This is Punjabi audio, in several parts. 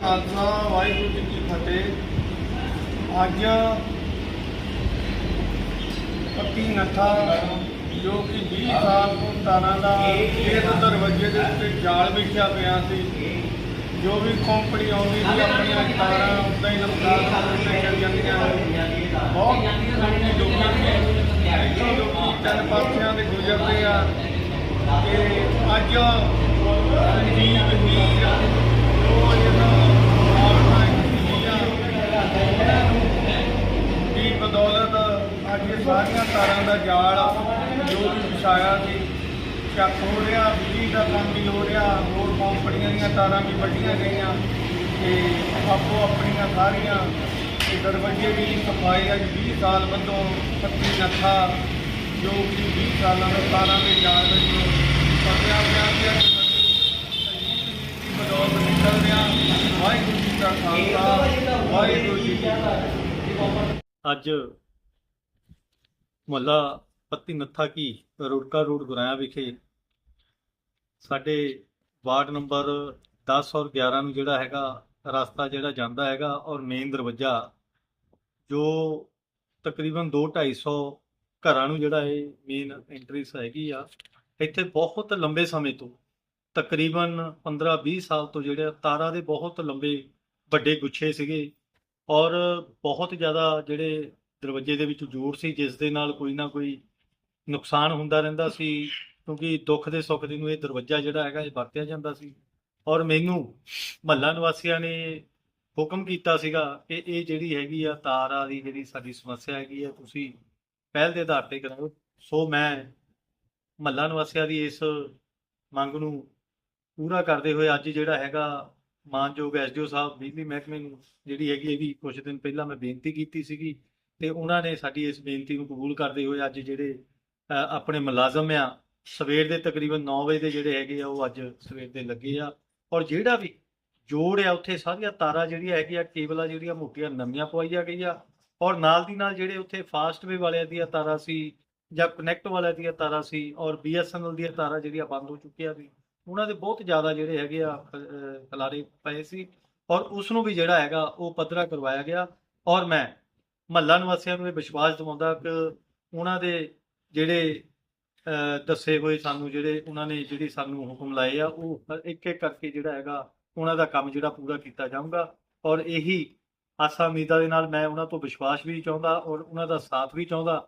ਖਾਲਸਾ ਵਾਹਿਗੁਰੂ ਜੀ ਕੀ ਫਤਿਹ। ਅੱਜ ਪੱਕੀ ਨੱਥਾ, ਜੋ ਕਿ 20 ਸਾਲ ਤੋਂ ਤਾਰਾਂ ਦਾ ਇਸ ਦਰਵਾਜ਼ੇ ਦੇ ਉੱਤੇ ਜਾਲ ਵਿਛਿਆ ਪਿਆ ਸੀ। ਜੋ ਵੀ ਕੰਪਨੀ ਆਉਂਦੀ ਸੀ, ਆਪਣੀਆਂ ਤਾਰਾਂ ਉੱਦਾਂ ਹੀ ਲਮਕਾ ਕੇ ਚੱਲ ਜਾਂਦੀਆਂ ਬਹੁਤ ਲੋਕੀ ਦੁਖੀ ਸੀ ਇੱਥੋਂ ਲੋਕੀ ਤਿੰਨ ਪਾਸਿਆਂ ਦੇ ਗੁਜ਼ਰਦੇ ਆ ਕਿ ਅੱਜ ਰਣਜੀਤ ਵੀਰ ਉਹ ਜਿਹੜਾ ਆਪਣਾ ਦੀ ਬਦੌਲਤ ਅੱਜ ਇਹ ਸਾਰੀਆਂ ਤਾਰਾਂ ਦਾ ਜਾਲ ਜੋ ਵੀ ਵਿਛਾਇਆ ਸੀ, ਚੱਕ ਹੋ ਰਿਹਾ, ਬਿਜਲੀ ਦਾ ਕੰਮ ਵੀ ਹੋ ਰਿਹਾ, ਹੋਰ ਕੰਪਨੀਆਂ ਦੀਆਂ ਤਾਰਾਂ ਵੀ ਵੱਢੀਆਂ ਗਈਆਂ ਤੇ ਆਪੋ ਆਪਣੀਆਂ ਸਾਰੀਆਂ ਤੇ ਦਰਵਾਜ਼ੇ ਦੀ ਸਫ਼ਾਈ ਅੱਜ 20 ਸਾਲ ਵੱਲੋਂ ਪੱਤੀ ਨੱਥਾ ਜੋ ਕਿ 20 ਸਾਲਾਂ ਦਾ ਤਾਰਾਂ ਦੇ ਜਾਲ ਵਿੱਚ ਫਸਿਆ ਪਿਆ ਸੀ ਅੱਜ ਬਦੌਲਤ ਨਿਕਲ ਰਿਹਾ। ਵਾਹਿਗੁਰੂ ਜੀ ਦਾ ਖਾਲਸਾ, ਵਾਹਿਗੁਰੂ ਜੀ ਕੀ ਫਤਿਹ। ਅੱਜ ਮੁਹੱਲਾ ਪੱਤੀ ਨੱਥਾ ਕੀ ਰੁੜਕਾ ਰੋਡ ਗੁਰਾਇਆ ਵਿਖੇ ਸਾਡੇ ਵਾਰਡ ਨੰਬਰ 10 ਔਰ 11 ਨੂੰ ਜਿਹੜਾ ਹੈਗਾ ਰਸਤਾ ਜਿਹੜਾ ਜਾਂਦਾ ਹੈਗਾ ਔਰ ਮੇਨ ਦਰਵਾਜ਼ਾ ਜੋ ਤਕਰੀਬਨ 2-250 ਘਰਾਂ ਨੂੰ ਜਿਹੜਾ ਇਹ ਮੇਨ ਐਂਟਰੀਸ ਹੈਗੀ ਆ, ਇੱਥੇ ਬਹੁਤ ਲੰਬੇ ਸਮੇਂ ਤੋਂ, ਤਕਰੀਬਨ 15-20 ਸਾਲ ਤੋਂ ਜਿਹੜੇ ਤਾਰਾਂ ਦੇ ਬਹੁਤ ਲੰਬੇ ਵੱਡੇ ਗੁੱਛੇ ਸੀਗੇ ਔਰ ਬਹੁਤ ਜ਼ਿਆਦਾ ਜਿਹੜੇ ਦਰਵਾਜ਼ੇ ਦੇ ਵਿੱਚ ਜ਼ੋਰ ਸੀ, ਜਿਸ ਦੇ ਨਾਲ ਕੋਈ ਨਾ ਕੋਈ ਨੁਕਸਾਨ ਹੁੰਦਾ ਰਹਿੰਦਾ ਸੀ, ਕਿਉਂਕਿ ਦੁੱਖ ਦੇ ਸੁੱਖ ਦੇ ਨੂੰ ਇਹ ਦਰਵਾਜ਼ਾ ਜਿਹੜਾ ਹੈਗਾ ਇਹ ਵਰਤਿਆ ਜਾਂਦਾ ਸੀ। ਔਰ ਮੈਨੂੰ ਮਹੱਲਾ ਨਿਵਾਸੀਆਂ ਨੇ ਹੁਕਮ ਕੀਤਾ ਸੀਗਾ ਕਿ ਇਹ ਜਿਹੜੀ ਹੈਗੀ ਆ ਤਾਰਾਂ ਦੀ ਜਿਹੜੀ ਸਾਡੀ ਸਮੱਸਿਆ ਹੈਗੀ ਆ, ਤੁਸੀਂ ਪਹਿਲ ਦੇ ਆਧਾਰ ਤੇ ਕਰਾਓ। ਸੋ ਮੈਂ ਮਹੱਲਾ ਨਿਵਾਸੀਆਂ ਦੀ ਇਸ ਮੰਗ ਨੂੰ ਪੂਰਾ ਕਰਦੇ ਹੋਏ ਅੱਜ ਜਿਹੜਾ ਹੈਗਾ ਮਾਨਯੋਗ ਐਸਡੀਓ ਸਾਹਿਬ, ਬਿਜਲੀ ਮਹਿਕਮੇ ਨੂੰ ਜਿਹੜੀ ਹੈਗੀ ਇਹ ਵੀ ਕੁਝ ਦਿਨ ਪਹਿਲਾਂ ਮੈਂ ਬੇਨਤੀ ਕੀਤੀ ਸੀਗੀ ਤੇ ਉਹਨਾਂ ਨੇ ਸਾਡੀ ਇਸ ਬੇਨਤੀ ਨੂੰ ਕਬੂਲ ਕਰਦੇ ਹੋਏ ਅੱਜ ਜਿਹੜੇ ਆਪਣੇ ਮੁਲਾਜ਼ਮ ਆ, ਸਵੇਰ ਦੇ ਤਕਰੀਬਨ 9 ਵਜੇ ਦੇ ਜਿਹੜੇ ਹੈਗੇ ਆ, ਉਹ ਅੱਜ ਸਵੇਰ ਦੇ ਲੱਗੇ ਆ। ਔਰ ਜਿਹੜਾ ਵੀ ਜੋੜ ਆ, ਉੱਥੇ ਸਾਰੀਆਂ ਤਾਰਾਂ ਜਿਹੜੀਆਂ ਹੈਗੀਆਂ, ਕੇਬਲਾਂ ਜਿਹੜੀਆਂ ਮੋਟੀਆਂ ਨਵੀਆਂ ਪਵਾਈਆਂ ਗਈਆਂ। ਔਰ ਨਾਲ ਦੀ ਨਾਲ ਜਿਹੜੇ ਉੱਥੇ ਫਾਸਟਵੇ ਵਾਲਿਆਂ ਦੀਆਂ ਤਾਰਾਂ ਸੀ ਜਾਂ ਕਨੈਕਟ ਵਾਲਿਆਂ ਦੀਆਂ ਤਾਰਾਂ ਸੀ, ਔਰ ਬੀਐਸਐਨਐਲ ਦੀਆਂ ਤਾਰਾਂ ਜਿਹੜੀਆਂ ਬੰਦ ਹੋ ਚੁੱਕੀਆਂ ਸੀ ਉਹਨਾਂ ਦੇ ਬਹੁਤ ਜ਼ਿਆਦਾ ਜਿਹੜੇ ਹੈਗੇ ਆ ਅਹ, ਪਏ ਸੀ ਔਰ ਉਸ ਨੂੰ ਵੀ ਜਿਹੜਾ ਹੈਗਾ ਉਹ ਪੱਧਰਾ ਕਰਵਾਇਆ ਗਿਆ ਔਰ ਮੈਂ ਮਹੱਲਾ ਨਿਵਾਸੀਆਂ ਨੂੰ ਇਹ ਵਿਸ਼ਵਾਸ ਦਿਵਾਉਂਦਾ ਕਿ ਉਹਨਾਂ ਦੇ ਜਿਹੜੇ ਦੱਸੇ ਹੋਏ ਸਾਨੂੰ ਜਿਹੜੇ ਉਹਨਾਂ ਨੇ ਜਿਹੜੀ ਸਾਨੂੰ ਹੁਕਮ ਲਾਏ ਆ ਉਹ ਇੱਕ ਇੱਕ ਕਰਕੇ ਜਿਹੜਾ ਹੈਗਾ ਉਹਨਾਂ ਦਾ ਕੰਮ ਜਿਹੜਾ ਪੂਰਾ ਕੀਤਾ ਜਾਊਗਾ ਔਰ ਇਹੀ ਆਸਾ ਉਮੀਦਾਂ ਦੇ ਨਾਲ ਮੈਂ ਉਹਨਾਂ ਤੋਂ ਵਿਸ਼ਵਾਸ ਵੀ ਚਾਹੁੰਦਾ ਔਰ ਉਹਨਾਂ ਦਾ ਸਾਥ ਵੀ ਚਾਹੁੰਦਾ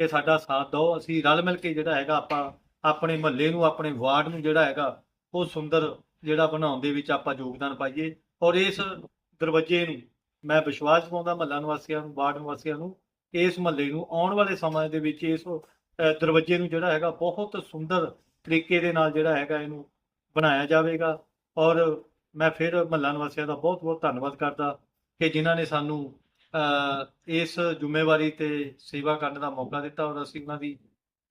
ਕਿ ਸਾਡਾ ਸਾਥ ਦਿਓ ਅਸੀਂ ਰਲ ਮਿਲ ਕੇ ਜਿਹੜਾ ਹੈਗਾ ਆਪਾਂ ਆਪਣੇ ਮਹੱਲੇ ਨੂੰ ਆਪਣੇ ਵਾਰਡ ਨੂੰ ਜਿਹੜਾ ਹੈਗਾ ਉਹ ਸੁੰਦਰ ਜਿਹੜਾ ਬਣਾਉਣ ਦੇ ਵਿੱਚ ਆਪਾਂ ਯੋਗਦਾਨ ਪਾਈਏ। ਔਰ ਇਸ ਦਰਵਾਜ਼ੇ ਨੂੰ ਮੈਂ ਵਿਸ਼ਵਾਸ ਪਾਉਂਦਾ ਮਹੱਲਾ ਨਿਵਾਸੀਆਂ ਨੂੰ, ਵਾਰਡ ਨਿਵਾਸੀਆਂ ਨੂੰ ਇਸ ਮਹੱਲੇ ਨੂੰ ਆਉਣ ਵਾਲੇ ਸਮੇਂ ਦੇ ਵਿੱਚ ਇਸ ਦਰਵਾਜ਼ੇ ਨੂੰ ਜਿਹੜਾ ਹੈਗਾ ਬਹੁਤ ਸੁੰਦਰ ਤਰੀਕੇ ਦੇ ਨਾਲ ਜਿਹੜਾ ਹੈਗਾ ਇਹਨੂੰ ਬਣਾਇਆ ਜਾਵੇਗਾ। ਔਰ ਮੈਂ ਫਿਰ ਮਹੱਲਾ ਨਿਵਾਸੀਆਂ ਦਾ ਬਹੁਤ ਬਹੁਤ ਧੰਨਵਾਦ ਕਰਦਾ ਕਿ ਜਿਨ੍ਹਾਂ ਨੇ ਸਾਨੂੰ ਇਸ ਜ਼ਿੰਮੇਵਾਰੀ ਤੇ ਸੇਵਾ ਕਰਨ ਦਾ ਮੌਕਾ ਦਿੱਤਾ। ਔਰ ਅਸੀਂ ਉਹਨਾਂ ਦੀ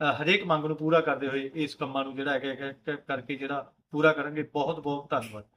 ਹਰੇਕ ਮੰਗ ਨੂੰ ਪੂਰਾ ਕਰਦੇ ਹੋਏ ਇਸ ਕੰਮਾਂ ਨੂੰ ਜਿਹੜਾ ਹੈਗਾ, ਕਰਕੇ ਜਿਹੜਾ ਪੂਰਾ ਕਰਾਂਗੇ। ਬਹੁਤ ਬਹੁਤ ਧੰਨਵਾਦ।